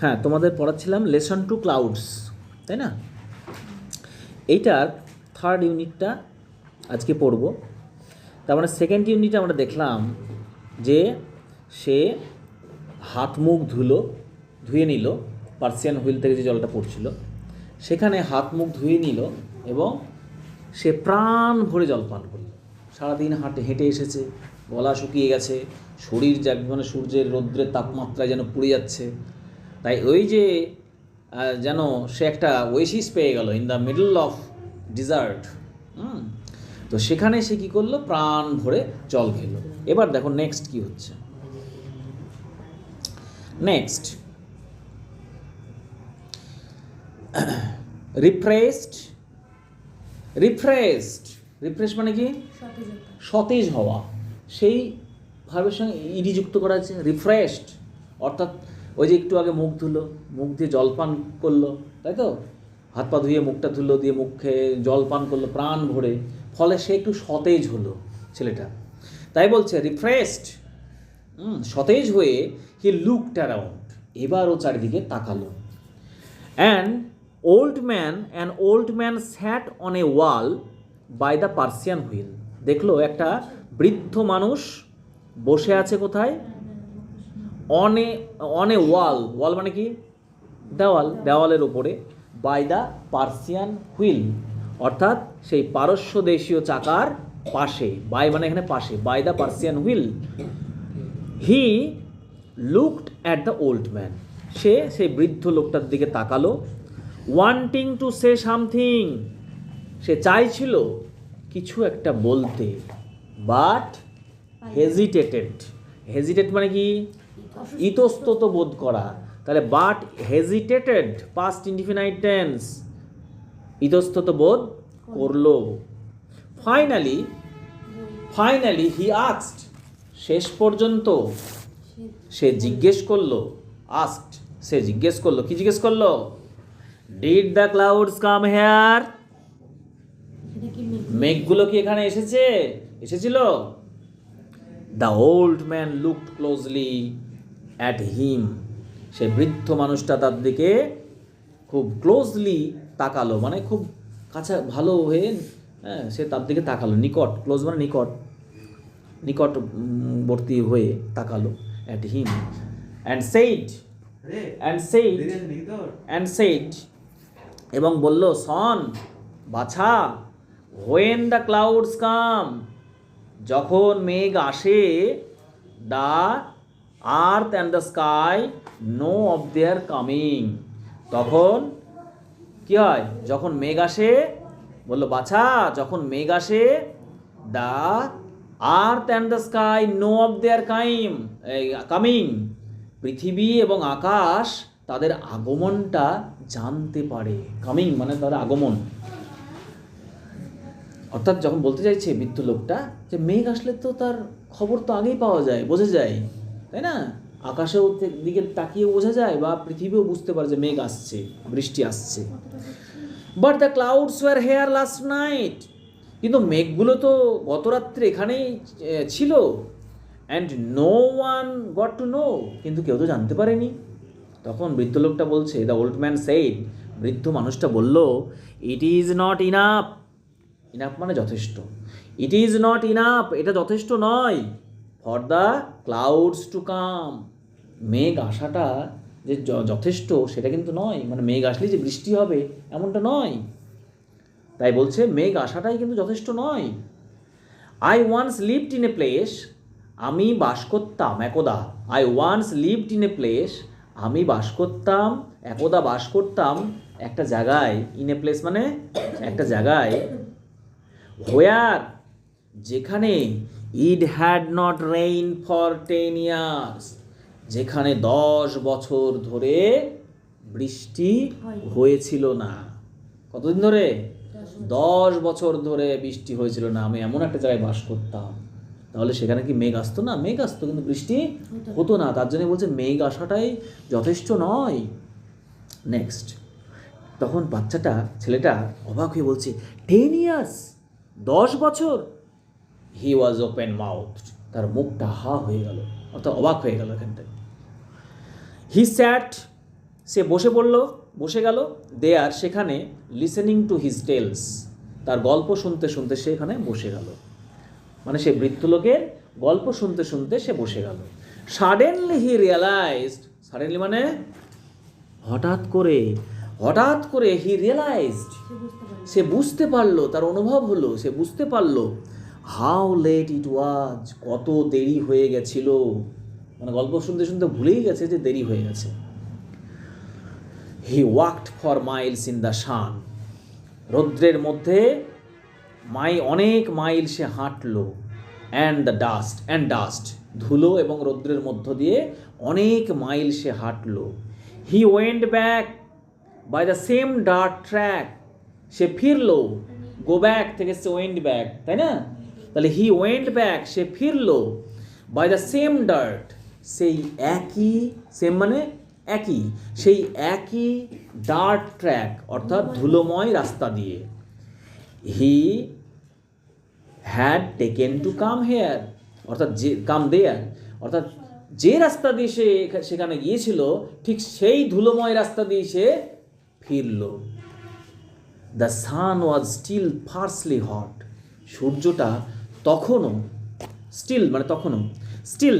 হ্যাঁ তোমাদের পড়াচ্ছিলাম lesson two clouds তাই না? এইটার থার্ড ইউনিটটা আজকে পড়ব। তার মানে সেকেন্ড ইউনিটে আমরা দেখলাম যে সে হাত মুখ ধুলো, ধুয়ে নিল পার্সিয়ান হুইল থেকে যে জলটা পড়ছিল। সেখানে হাত মুখ ধুয়ে নিল এবং সে প্রাণ ভরে জল পান করল। সারাদিন হাঁটে, হেঁটে এসেছে, গলা শুকিয়ে গেছে, শরীর যা মানে সূর্যের রৌদ্রের তাপমাত্রায় যেন পুড়ে যাচ্ছে। তাই ওই যে যেন সে একটা ওয়েসিস পেয়ে গেল in the middle of desert তো সেখানে সে কি করল? প্রাণ ভরে জল খেলো। এবার দেখো নেক্সট কি হচ্ছে। নেক্সট রিফ্রেশড রিফ্রেশড রিফ্রেশ মানে কি? সতেজ হওয়া। সেই ভাবের সঙ্গে ইডি যুক্ত করা আছে। রিফ্রেশড অর্থাৎ ওই যে একটু আগে মুখ ধুলো, মুখ দিয়ে জল পান করল, তাই তো? হাত পা ধুয়ে মুখটা ধুলো, দিয়ে মুখে জল পান করল, প্রাণ ভরে, ফলে সে একটু সতেজ হলো ছেলেটা। তাই বলছে রিফ্রেশড সতেজ হয়ে হি লুকড অ্যারাউন্ড এবার ও চারিদিকে তাকালো। And old man an old man sat on a wall by the Persian wheel দেখল একটা বৃদ্ধ মানুষ বসে আছে কোথায়? অন অন ওয়াল ওয়াল মানে কি? দেওয়াল, দেওয়ালের ওপরে বাই দ্য পার্সিয়ান হুইল অর্থাৎ সেই পারস্য দেশীয় চাকার পাশে বাই মানে এখানে পাশে by the Persian wheel he looked at the old man সে সেই বৃদ্ধ লোকটার দিকে তাকালো ওয়ান্টিং টু সে সামথিং সে চাইছিল কিছু একটা বলতে বাট হেজিটেটেড হেজিটেট মানে কি? ইতস্তত বোধ করা। তাহলে but hesitated past indefinite tense ইতস্তত বোধ করল। ফাইনালি ফাইনালি হি আস্কড শেষ পর্যন্ত সে জিজ্ঞেস করল আস্কড সে জিজ্ঞেস করল কি জিজ্ঞেস করল? Did the clouds come here মেঘগুলো কি এখানে এসেছে? এসেছিল? The old man look closely at him সে বৃদ্ধ মানুষটা তার দিকে খুব ক্লোজলি তাকালো মানে খুব কাছা ভালো হয়ে হ্যাঁ সে তার দিকে তাকালো নিকট ক্লোজ মানে নিকট নিকটবর্তী হয়ে তাকালো at him and said and said and said এবং বলল সন বাছা হোয়েন দ্য ক্লাউডস কাম যখন মেঘ আসে the earth and the sky know of their coming তখন কি হয়? যখন মেঘ আসে, বলল, বাছা, যখন মেঘ আসে the earth and the sky know of their came coming পৃথিবী এবং আকাশ তাদের আগমনটা জানতে পারে। কামিং মানে তাদের আগমন। অর্থাৎ যখন বলতে চাইছে বৃদ্ধ লোকটা যে মেঘ আসলে তো তার খবর তো আগেই পাওয়া যায়, বোঝা যায়। তাই না? আকাশেও দিকে তাকিয়ে বোঝা যায় বা পৃথিবীও বুঝতে পারে যে মেঘ আসছে, বৃষ্টি আসছে। But the clouds were here last night কিন্তু মেঘগুলো তো গত রাত্রে এখানেই ছিল। And no one got to know কিন্তু কেউ তো জানতে পারেনি। তখন বৃদ্ধ লোকটা বলছে দ্য ওল্ড ম্যান সেইড বৃদ্ধ মানুষটা বলল it is not enough enough মানে যথেষ্ট। ইট ইজ নট ইনাফ এটা যথেষ্ট নয়। For the clouds to come মেঘ আসাটা যে যথেষ্ট সেটা কিন্তু নয়। মানে মেঘ আসলেই যে বৃষ্টি হবে, এমনটা নয়। তাই বলছে, মেঘ আসাটাই কিন্তু যথেষ্ট নয়। I once lived in a place আমি বাস করতাম একদা। I once lived in a place আমি বাস করতাম, একদা বাস করতাম একটা জায়গায়। ইন এ প্লেস মানে একটা জায়গায়। হোয়ার যেখানে it had not rain for ten years যেখানে দশ বছর ধরে বৃষ্টি হয়েছিল না। কতদিন ধরে? দশ বছর। ধরে বৃষ্টি হয়েছিল না। আমি এমন একটা জায়গায় বাস করতাম। তাহলে সেখানে কি মেঘ আসতো? না মেঘ আসতো কিন্তু বৃষ্টি হতো না। তার জন্য বলছে মেঘ আসাটাই যথেষ্ট নয়। নেক্সট তখন বাচ্চাটা ছেলেটা অবাক হয়ে বলছে টেন ইয়ার্স দশ বছর? হি ওয়াজ ওপেন মাউথ তার মুখটা হা হয়ে গেল, অর্থাৎ অবাক হয়ে গেল এখানটায় হি স্যাট সে বসে পড়ল, বসে গেল। দে আর সেখানে লিসেনিং টু হিজ টেলস তার গল্প শুনতে শুনতে সে এখানে বসে গেল। মানে সে বৃত্তলোকের গল্প শুনতে শুনতে সে বসে গেল। সাডেনলি হি রিয়েলাইজড সাডেনলি মানে হঠাৎ করে হঠাৎ করে হি রিয়েলাইজড সে বুঝতে পারল, তার অনুভব হলো, সে বুঝতে পারল হাউ লেট ইট ওয়াজ কত দেরি হয়ে গেছিল। মানে গল্প শুনতে শুনতে ভুলেই গেছে যে দেরি হয়ে গেছে। He walked for miles in the sun রৌদ্রের মধ্যে মাই অনেক মাইল সে হাঁটলো। And the dust and dust ধুলো এবং রৌদ্রের মধ্য দিয়ে অনেক মাইল সে হাঁটলো। He went back by the same dirt track সে ফিরলো। গো ব্যাক থেকে সে ওয়েন্ট ব্যাক তাই না? তাহলে হি ওয়েন্ট ব্যাক সে ফিরলো বাই দ্য সেম ডার্ট সেই একই সেম মানে একই সেই একই ডার্ট ট্র্যাক অর্থাৎ ধুলোময়। রাস্তা দিয়ে। He had taken to come here অর্থাৎ যে কাম দেয়ার অর্থাৎ যে রাস্তা দিয়ে সে সেখানে গিয়েছিল ঠিক সেই ধুলোময় রাস্তা দিয়ে সে ফিরল। The sun was still fiercely hot সূর্যটা তখনও স্টিল মানে তখনও স্টিল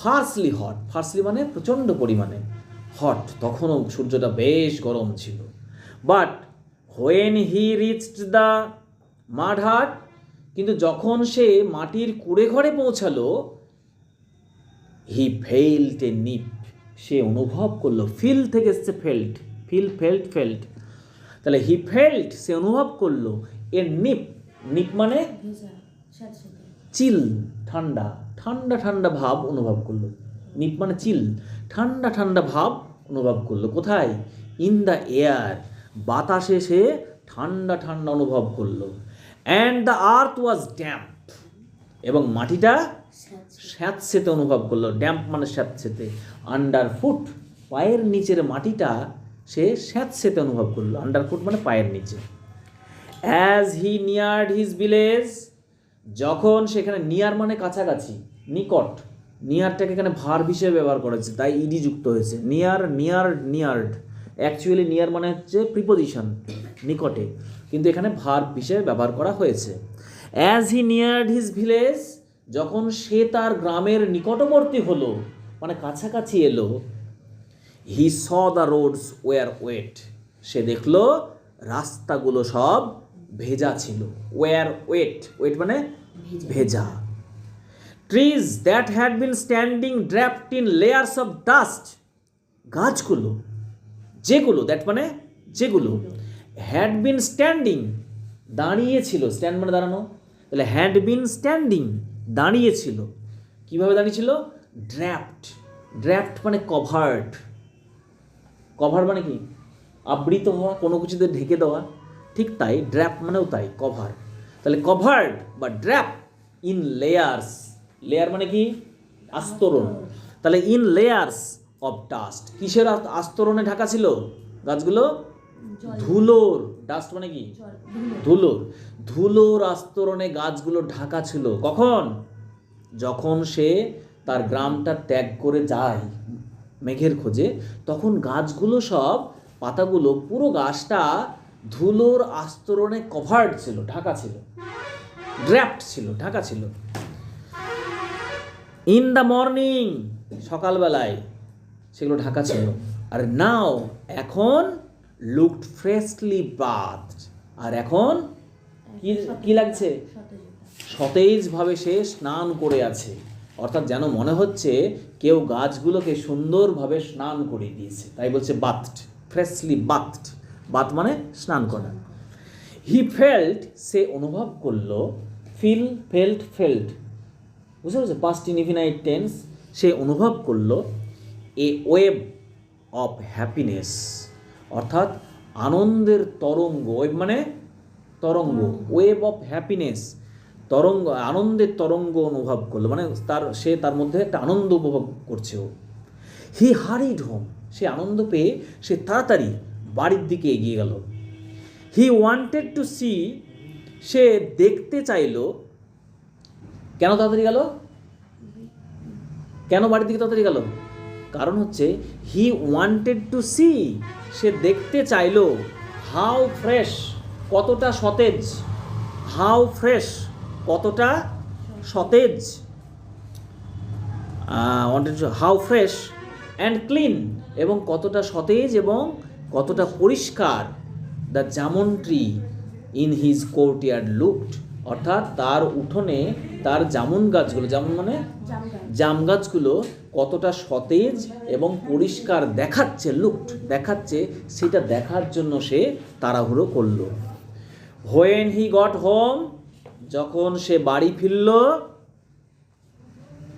ফার্সলি হট, ফার্সলি মানে প্রচণ্ড পরিমাণে হট, তখনও সূর্যটা বেশ গরম ছিল। But when he reached the mud hut কিন্তু যখন সে মাটির কুড়ে ঘরে পৌঁছালো হি ফেল্ট এ নিপ সে অনুভব করল ফিল থেকে এসছে ফেল্ট ফিল ফেল্ট ফেল্ট তাহলে হি ফেল্ট সে অনুভব করল এ নিপ নিপ মানে? চিল, ঠান্ডা ঠান্ডা ঠান্ডা ভাব অনুভব করল। নিপ মানে চিল, ঠান্ডা ঠান্ডা ভাব অনুভব করল। কোথায়? ইন দ্য এয়ার বাতাসে সে ঠান্ডা ঠান্ডা অনুভব করল। And the earth was damp এবং মাটিটা স্যাঁতসেঁতে অনুভব করল। ড্যাম্প মানে স্যাঁতসেতে। আন্ডার ফুট পায়ের নিচের মাটিটা সে স্যাঁতসেতে অনুভব করল। আন্ডার ফুট মানে পায়ের নিচে। As he neared his village যখন সেখানে নিয়ার মানে কাছাকাছি, নিকট নিয়ারটাকে এখানে ভার হিসেবে ব্যবহার করা হয়েছে, তাই ইডি যুক্ত হয়েছে। Near near neared actually near মানে হচ্ছে প্রিপোজিশন নিকটে, কিন্তু এখানে ভার হিসেবে ব্যবহার করা হয়েছে। As he neared his village যখন সে তার গ্রামের নিকটবর্তী হলো মানে কাছাকাছি এলো he saw the roads were wet সে দেখল রাস্তাগুলো সব ভেজা ছিল। ওয়ার ওয়েট ওয়েট মানে ভেজা। Trees that had been standing draped in layers of dust গাছগুলো যেগুলো দ্যাট মানে যেগুলো হ্যাড বিন স্ট্যান্ডিং দাঁড়িয়েছিল। স্ট্যান্ড মানে দাঁড়ানো। তাহলে হ্যাড বিন স্ট্যান্ডিং দাঁড়িয়েছিল। কীভাবে দাঁড়িয়েছিল? ড্র্যাপড ড্র্যাপড মানে কভার্ড কভার মানে কি? আবৃত হওয়া কোনো কিছুতে ঢেকে দেওয়া। ঠিক তাই ড্র্যাপ মানেও তাই কভার তাহলে কভার্ড বা ড্র্যাপ ইন লেয়ার্স লেয়ার মানে কি? আস্তরণ। তাহলে ইন লেয়ার্স অফ ডাস্ট কিসের আস- আস্তরণে ঢাকা ছিল? গাছগুলো? ধুলোর। ডাস্ট মানে কি? ধুলোর। ধুলোর আস্তরণে গাছগুলো ঢাকা ছিল। কখন? যখন সে তার গ্রামটা ত্যাগ করে যায় মেঘের খোঁজে তখন গাছগুলো সব পাতাগুলো পুরো গাছটা ধুলোর আস্তরণে কভার্ড ছিল, ঢাকা ছিল। ড্র্যাপড ছিল, ঢাকা ছিল। ইন দ্য মর্নিং সকালবেলায়, সেগুলো ঢাকা ছিল। আর নাও এখন লুকড ফ্রেশলি বাথ আর এখন কি কি লাগছে? সতেজভাবে সে স্নান করে আছে। অর্থাৎ যেন মনে হচ্ছে কেউ গাছগুলোকে সুন্দরভাবে স্নান করে দিয়েছে। তাই বলছে বাথড ফ্রেশলি বাথড বাথ মানে স্নান করা। হি ফেল্ট সে অনুভব করল ফিল ফেল্ট ফেল্ট বুঝতে পারছ? পাস্ট ইনফিনাইট টেন্স সে অনুভব করল এ ওয়েব অফ হ্যাপিনেস অর্থাৎ আনন্দের তরঙ্গ ওয়েব মানে তরঙ্গ ওয়েব অফ হ্যাপিনেস তরঙ্গ, আনন্দের তরঙ্গ অনুভব করল মানে তার, সে তার মধ্যে একটা আনন্দ উপভোগ করছে ও। হি হারিড হোম সে আনন্দ পেয়ে সে তাড়াতাড়ি বাড়ির দিকে এগিয়ে গেল। হি ওয়ান্টেড টু সি সে দেখতে চাইলো। কেন তাড়াতাড়ি গেল? কেন বাড়ির দিকে তাড়াতাড়ি গেল? কারণ হচ্ছে হি ওয়ান্টেড টু সি সে দেখতে চাইলো। হাউ ফ্রেশ কতটা সতেজ। হাউ ফ্রেশ কতটা সতেজ। হাউ ফ্রেশ অ্যান্ড ক্লিন এবং কতটা সতেজ এবং কতটা পরিষ্কার the jamun tree in his courtyard looked অর্থাৎ তার উঠোনে তার জামুন গাছগুলো জামুন মানে? জাম গাছগুলো কতটা সতেজ এবং পরিষ্কার দেখাচ্ছে লুকড দেখাচ্ছে সেটা দেখার জন্য সে তাড়াহুড়ো করল। হোয়েন হি গট হোম যখন সে বাড়ি ফিরল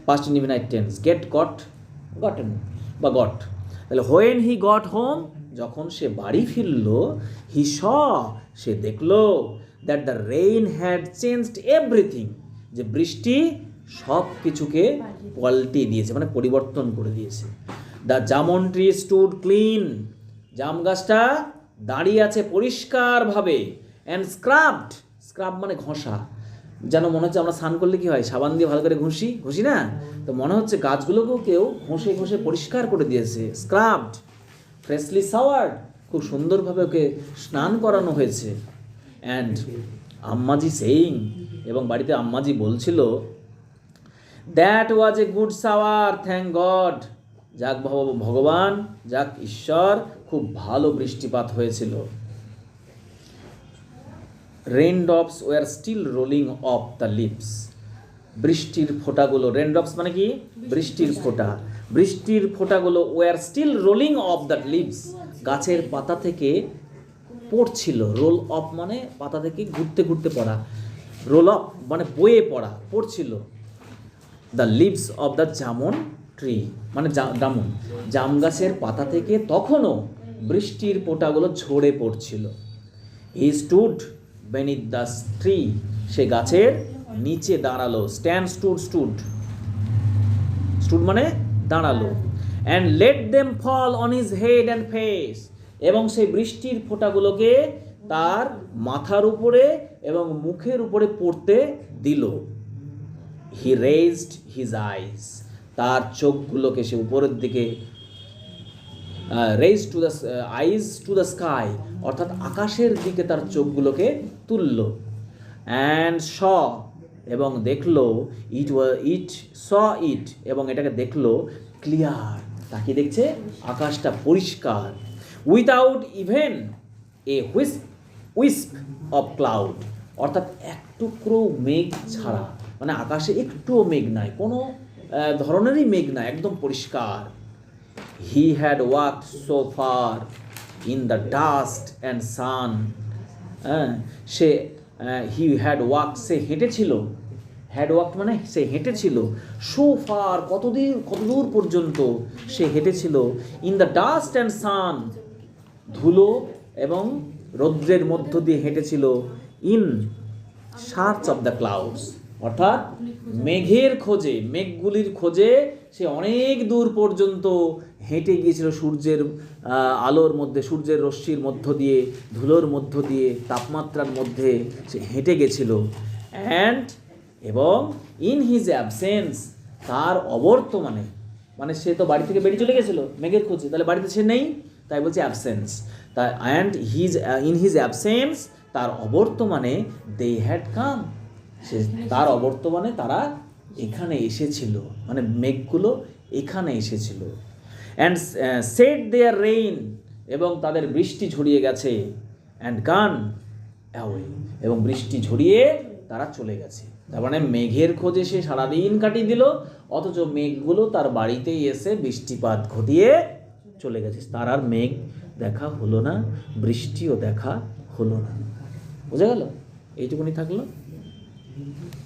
past indefinite tense get got gotten বা গট তাহলে হোয়েন হি গট হোম যখন সে বাড়ি ফিরল, হি স, সে দেখল that the rain had changed everything যে বৃষ্টি সব কিছুকে পাল্টে দিয়েছে মানে পরিবর্তন করে দিয়েছে। The jamun tree stood clean জাম গাছটা দাঁড়িয়ে আছে পরিষ্কারভাবে অ্যান্ড স্ক্রাবড স্ক্রাব মানে ঘষা। যেন মনে হচ্ছে আমরা স্নান করলে কি হয়, সাবান দিয়ে ভালো করে ঘষি? ঘষি না? তো মনে হচ্ছে গাছগুলোকেও কেউ ঘষে ঘষে পরিষ্কার করে দিয়েছে স্ক্রাবড ফ্রেশলি সাওয়ার্ড খুব সুন্দরভাবে ওকে স্নান করানো হয়েছে। অ্যান্ড আম্মাজি সেইং এবং বাড়িতে আম্মাজি বলছিল that was a good shower thank God যাক ভগ- ভগবান, যাক ঈশ্বর, খুব ভালো বৃষ্টিপাত হয়েছিল। Rain drops were still rolling off the lips বৃষ্টির ফোঁটাগুলো রেন ড্রপস মানে কি? বৃষ্টির ফোঁটা। বৃষ্টির ফোঁটাগুলো were still rolling off the leaves গাছের পাতা থেকে পড়ছিল। রোল অফ মানে পাতা থেকে ঘুরতে ঘুরতে পড়া। রোল অফ মানে বয়ে পড়া পড়ছিল। The leaves of the jamun tree মানে জামুন। জাম গাছের পাতা থেকে তখনও বৃষ্টির পোটাগুলো ঝরে পড়ছিল। He stood beneath the tree সে গাছের নিচে দাঁড়াল স্ট্যান্ড স্টুড স্টুড স্টুড মানে দাঁড়াল। And let them fall on his head and face এবং সেই বৃষ্টির ফোঁটাগুলোকে তার মাথার উপরে এবং মুখের উপরে পড়তে দিল। হি রেজড হিজ আইস তার চোখগুলোকে সে উপরের দিকে raised to the eyes to the sky অর্থাৎ আকাশের দিকে তার চোখগুলোকে তুলল। অ্যান্ড স এবং দেখল ইট ইট স ইট এবং এটাকে দেখল ক্লিয়ার তাকে দেখছে আকাশটা পরিষ্কার। উইথাউট ইভেন এ হুইস উইস্প অফ ক্লাউড অর্থাৎ এক টুকরো মেঘ ছাড়া। মানে আকাশে একটুও মেঘ নাই। কোনো ধরনেরই মেঘ নাই। একদম পরিষ্কার। He had walk so far in the dust and sun হ্যাঁ সে হি হ্যাড ওয়াক সে হেঁটেছিল। হ্যাড ওয়াক মানে সে হেঁটেছিল। সো ফার কতদূর কতদূর পর্যন্ত সে হেঁটেছিল? In the dust and sun ধুলো এবং রৌদ্রের মধ্য দিয়ে হেঁটেছিল। In search of the clouds অর্থাৎ মেঘের খোঁজে, মেঘগুলির খোঁজে সে অনেক দূর পর্যন্ত হেঁটে গিয়েছিল সূর্যের আলোর মধ্যে, সূর্যের রশ্মির মধ্য দিয়ে, ধুলোর মধ্য দিয়ে, তাপমাত্রার মধ্যে সে হেঁটে গেছিল। অ্যান্ড এবং ইন হিজ অ্যাবসেন্স তার অবর্তমানে মানে সে তো বাড়ি থেকে বেরিয়ে চলে গেছিল, মেঘের খোঁজে, তাহলে বাড়িতে সে নেই? তাই বলছে অ্যাবসেন্স তা and his in his absence তার অবর্তমানে দে হ্যাড কাম সে তার অবর্তমানে তারা এখানে এসেছিল মানে মেঘগুলো এখানে এসেছিল। অ্যান্ড সেট দেয়ার রেইন এবং তাদের বৃষ্টি ঝরিয়ে গেছে অ্যান্ড গান এবং বৃষ্টি ঝরিয়ে তারা চলে গেছে। তার মানে মেঘের খোঁজে সে সারাদিন কাটিয়ে দিল, অথচ মেঘগুলো তার বাড়িতেই এসে বৃষ্টিপাত ঘটিয়ে চলে গেছে। তার আর মেঘ দেখা হলো না, বৃষ্টিও দেখা হলো না। বোঝা গেল? এইটুকুনি থাকল। Mm-hmm.